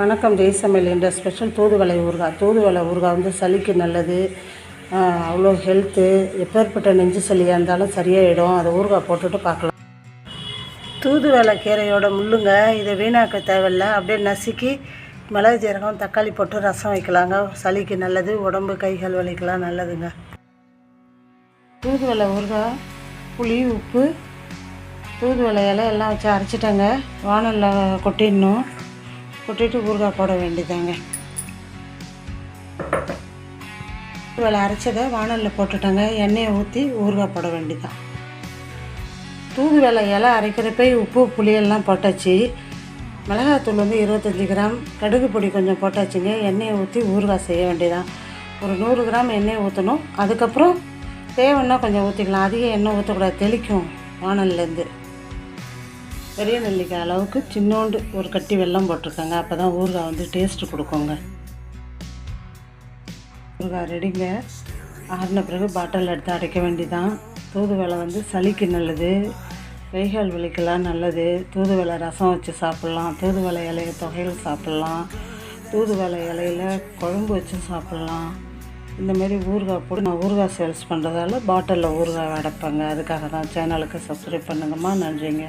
வணக்கம் ஜெய்சமையல் என்ற ஸ்பெஷல் தூதுவளை ஊறுகாய் தூதுவளை ஊறுகாய் வந்து சளிக்கு நல்லது. அவ்வளோ ஹெல்த்து எப்பேற்பட்ட நெஞ்சு சளியாக இருந்தாலும் சரியாயிடும். அதை ஊறுகாய் போட்டுட்டு பார்க்கலாம். தூதுவளை கீரையோட முள்ளுங்க. இதை வீணாக்க தேவையில்ல. அப்படியே நசுக்கி மிளகு ஜீரகம் தக்காளி போட்டு ரசம் வைக்கலாங்க. சளிக்கு நல்லது. உடம்பு கைகள் வலிக்கலாம் நல்லதுங்க. தூதுவளை ஊறுகாய் புளி உப்பு தூதுவளை இலை எல்லாம் வச்சு அரைச்சிட்டேங்க. வானலில் கொட்டிடணும். கொட்டிட்டு ஊறுகாய் போட வேண்டியதாங்க. தூதுவளை அரைச்சதை வானலில் போட்டுட்டாங்க. எண்ணெயை ஊற்றி ஊறுகாய் போட வேண்டியதான் வேலை இலை அரைக்கிறப்ப உப்பு புளியெல்லாம் போட்டாச்சு. மிளகாத்தூள் வந்து இருபத்தஞ்சி கிராம். கடுகு பொடி கொஞ்சம் போட்டாச்சுங்க. எண்ணெயை ஊற்றி ஊறுகாய் செய்ய வேண்டியதான் ஒரு நூறு கிராம் எண்ணெயை ஊற்றணும். அதுக்கப்புறம் தேவைன்னா கொஞ்சம் ஊற்றிக்கலாம். அதிக எண்ணெய் ஊற்றக்கூடாது. தெளிக்கும் வானல்லேருந்து பெரிய நெல்லிக்காய் அளவுக்கு சின்னோண்டு ஒரு கட்டி வெல்லம் போட்டிருக்காங்க. அப்போ தான் ஊறுகாய் வந்து டேஸ்ட்டு கொடுக்குங்க. ஊறுகாய் ரெடிங்க ஆறின பிறகு பாட்டில் எடுத்து அடைக்க வேண்டியதான் தூதுவளை வந்து சளிக்கு நல்லது. வெய்கால் வலிக்கெல்லாம் நல்லது. தூதுவளை ரசம் வச்சு சாப்பிட்லாம். தூதுவளை இலைய தொகையில் சாப்பிட்லாம். தூதுவளை இலையில குழம்பு வச்சு சாப்பிட்லாம். இந்த மாதிரி ஊறுகாய் போட்டு நான் ஊறுகாய் சேல்ஸ் பண்ணுறதால பாட்டிலில் ஊறுகாய் அடைப்பேங்க அதுக்காக தான் சேனலுக்கு சப்ஸ்கிரைப் பண்ணுங்கம்மா. நன்றிங்க.